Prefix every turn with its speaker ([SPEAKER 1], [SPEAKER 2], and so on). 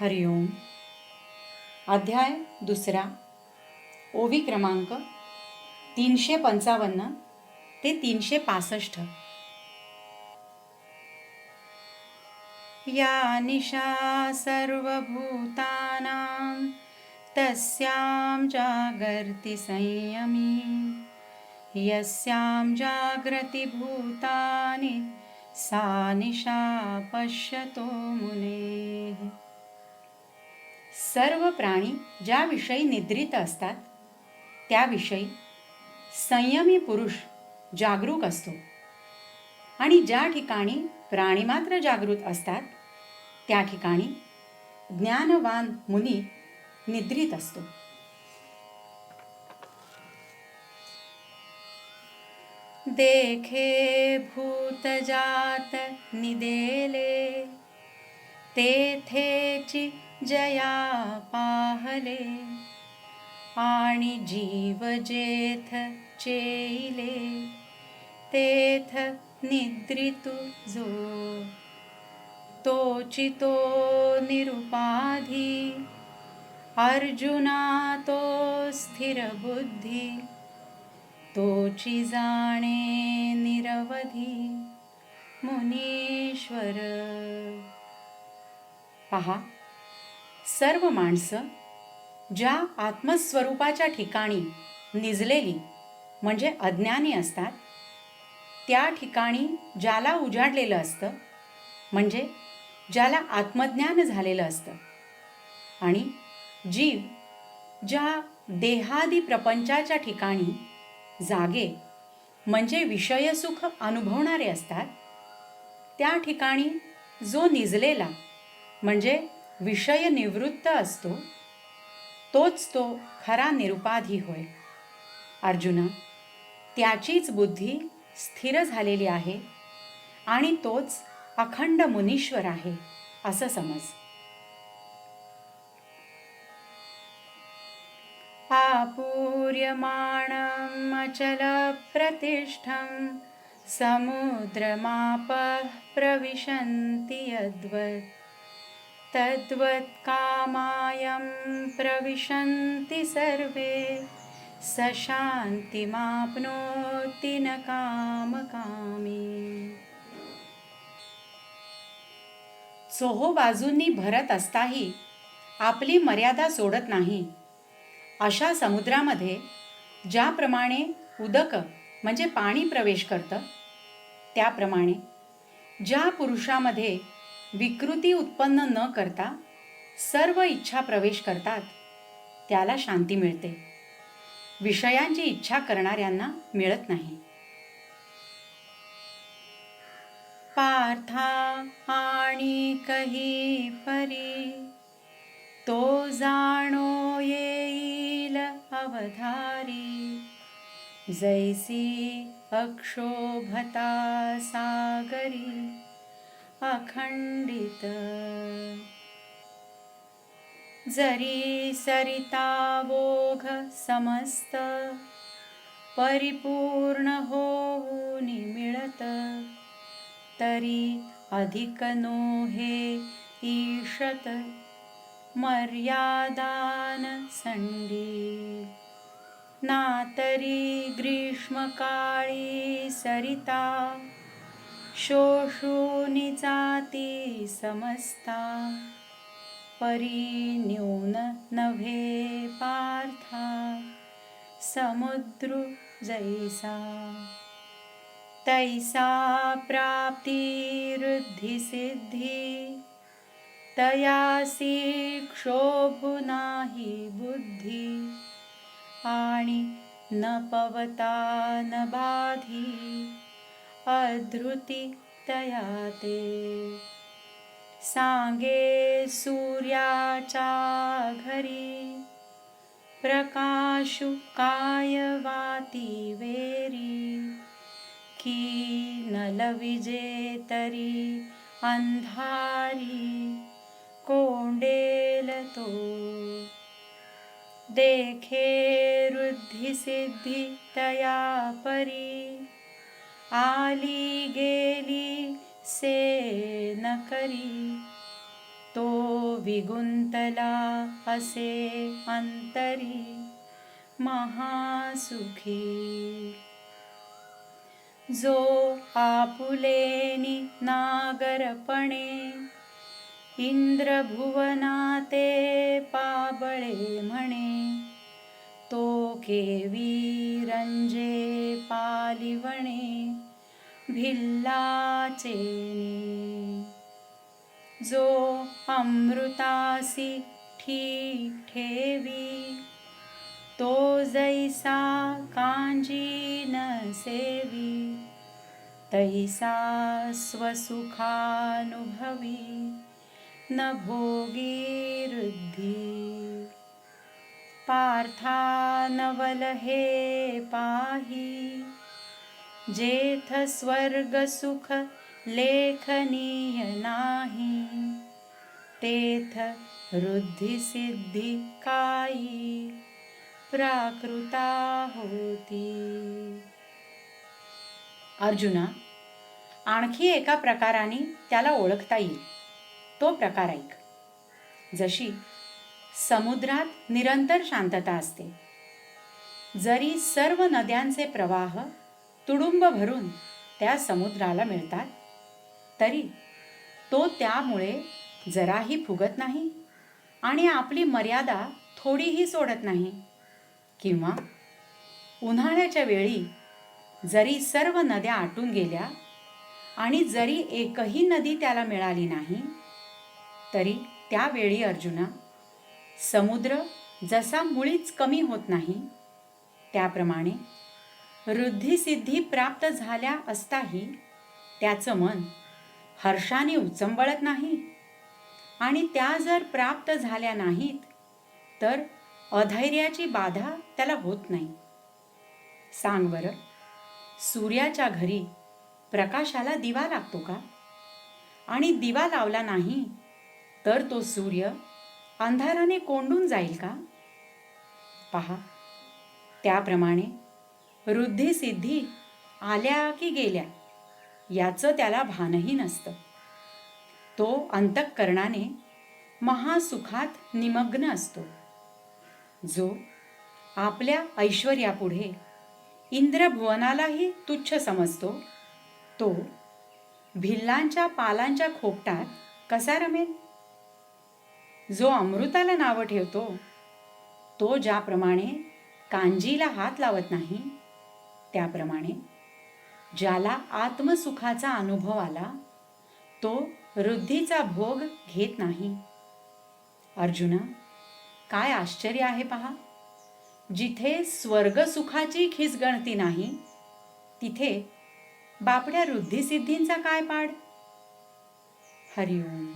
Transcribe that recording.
[SPEAKER 1] हरिओम अध्याय दुसरा. ओवी क्रमांक तीनशे पंचावन्न ते तीनशे पासष्ट. या निशा सर्वभूतानां तस्यां जागर्ति संयमी. यस्यां जागृति भूतानि सा निशा पश्यतो मुनेः। सर्व प्राणी ज्याविषयी निद्रित असतात त्याविषयी संयमी पुरुष जागरूक असतो. आणि ज्या ठिकाणी प्राणी मात्र जागृत असतात त्या ठिकाणी ज्ञानवान मुनी निद्रित असतो. देखे भूतजात निदेले तेथेची जया पाहले आणि जीव जेथ चेले तेथ निद्रितु जो तोचितो निरुपाधी अर्जुना तो स्थिर बुद्धी तोची जाणे निरवधी मुनीश्वर. पहा. सर्व माणसं ज्या आत्मस्वरूपाच्या ठिकाणी निजलेली म्हणजे अज्ञानी असतात त्या ठिकाणी ज्याला उजाडलेलं असतं म्हणजे ज्याला आत्मज्ञान झालेलं असतं. आणि जीव ज्या देहादी प्रपंचाच्या ठिकाणी जागे म्हणजे विषयसुख अनुभवणारे असतात त्या ठिकाणी जो निजलेला म्हणजे विषय निवृत्त असतो तोच तो खरा निरुपाधी होय. अर्जुना त्याचीच बुद्धी स्थिर झालेली आहे आणि तोच अखंड मुनीश्वर आहे असं समज. आपूर्यमाणम् अचलप्रतिष्ठं समुद्रमापः प्रविशन्ति यद्वत्। तद्वत् कामायं प्रविशन्ति सर्वे। स शान्तिमाप्नोति न कामकामी। चोहो बाजूंनी भरत असताही आपली मर्यादा सोडत नाही। अशा समुद्रामध्ये ज्याप्रमाणे उदक म्हणजे पाणी प्रवेश करतं त्याप्रमाणे ज्या पुरुषामध्ये विकृती उत्पन्न न करता सर्व इच्छा प्रवेश करतात त्याला शांती मिळते. विषयांची इच्छा करणाऱ्यांना मिळत नाही. पार्था आणि कही परी तो जाणो येईल अवधारी. जैसी अक्षोभता सागरी अखंडित. जरी सरिता वोघ समस्त परिपूर्ण होऊन मिळत तरी अधिक नोहे ईशत मर्यादान संडी ना तरी ग्रीष्मकाळी सरिता शोषूनि जाती समस्ता परी न्यून नव्हे पार्था समुद्र जैसा। तैसा प्राप्ती सिद्धी तयासी क्षोभु नाही बुद्धी आणि न पवता न बाधी। अधृती तया ते सांगे सूर्याच्या घरी प्रकाशु कायवाती वेरी की नलविजे तरी अंधारी कोंडेल तो. देखे रुद्धी तया परी आली गेली से न करी. तो विगुंतला असे अंतरी. महासुखी. जो आपुलेनी नागरपणे. इंद्रभुवनाते पाबळे म्हणे. तो केवी रंजे पालिवणे. भिल्लाचे. जो अमृतासी ठीक ठेवी तो जैसा कांजी न सेवी तैसा स्वसुखानुभवी न भोगी रुद्धी. पार्थानवल हे पाही जेथ स्वर्ग सुख लेखनीय नाही तेथ रुद्धी सिद्धी काई प्राकृता होती। अर्जुना आणखी एका प्रकाराने त्याला ओळखता येईल. तो प्रकार ऐक. जशी समुद्रात निरंतर शांतता असते जरी सर्व नद्यांचे प्रवाह तुडुंब भरून त्या समुद्राला मिळतात. तरी तो त्यामुळे जराही फुगत नाही आणि आपली मर्यादा थोडीही सोडत नाही. किंवा उन्हाळ्याच्या वेळी जरी सर्व नद्या आटून गेल्या आणि जरी एकही नदी त्याला मिळाली नाही तरी त्यावेळी अर्जुना समुद्र जसा मुळीच कमी होत नाही त्याप्रमाणे रुद्धिसिद्धी प्राप्त झाल्या असताही त्याचं मन हर्षाने उचंबळत नाही. आणि त्या जर प्राप्त झाल्या नाहीत तर अधैर्याची बाधा त्याला होत नाही. सांग बरं सूर्याच्या घरी प्रकाशाला दिवा लागतो का? आणि दिवा लावला नाही तर तो सूर्य अंधाराने कोंडून जाईल का? पहा त्याप्रमाणे सिद्धी आल्या की गेल्या? याचं त्याला भानही नसतं. तो अंतःकरणाने महासुखात निमग्न असतो. जो आपल्या ऐश्वर्यापुढे इंद्रभुवनालाही तुच्छ समजतो तो भिल्लांच्या पालांच्या खोपटात कसा रमेल? जो अमृताला नावं ठेवतो तो ज्याप्रमाणे कांजीला हात लावत नाही त्याप्रमाणे ज्याला आत्मसुखाचा अनुभव आला तो वृद्धीचा भोग घेत नाही. अर्जुना काय आश्चर्य आहे पहा. जिथे स्वर्गसुखाची खिसगणती नाही तिथे बापड्या वृद्धिसिद्धींचा काय पाड? हरिओम.